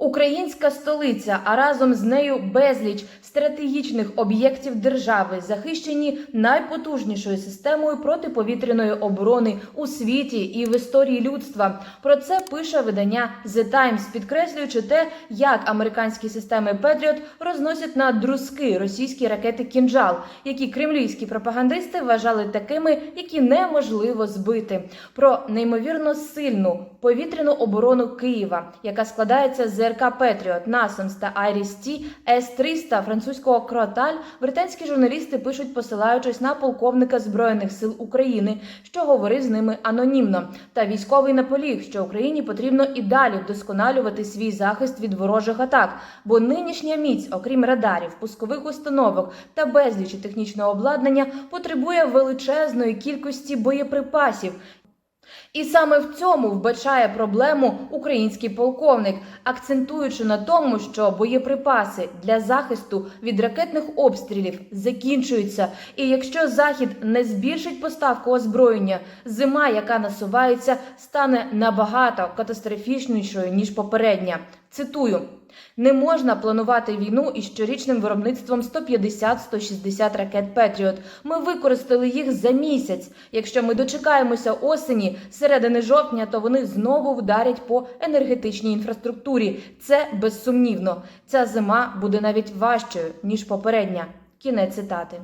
Українська столиця, а разом з нею безліч стратегічних об'єктів держави, захищені найпотужнішою системою протиповітряної оборони у світі і в історії людства. Про це пише видання The Times, підкреслюючи те, як американські системи Петріот розносять на друзки російські ракети Кінжал, які кремлівські пропагандисти вважали такими, які неможливо збити. Про неймовірно сильну повітряну оборону Києва, яка складається з РК Петріот, Насамс та Айріс Ті, С-300 французького Кроталь, британські журналісти пишуть, посилаючись на полковника збройних сил України, що говорив з ними анонімно, та військовий наполіг, що Україні потрібно і далі вдосконалювати свій захист від ворожих атак, бо нинішня міць, окрім радарів, пускових установок та безлічі технічного обладнання, потребує величезної кількості боєприпасів. І саме в цьому вбачає проблему український полковник, акцентуючи на тому, що боєприпаси для захисту від ракетних обстрілів закінчуються. І якщо захід не збільшить поставку озброєння, зима, яка насувається, стане набагато катастрофічнішою ніж попередня. Цитую. Не можна планувати війну із щорічним виробництвом 150-160 ракет Петріот. Ми використали їх за місяць. Якщо ми дочекаємося осені, середини жовтня, то вони знову вдарять по енергетичній інфраструктурі. Це безсумнівно. Ця зима буде навіть важчою ніж попередня. Кінець цитати.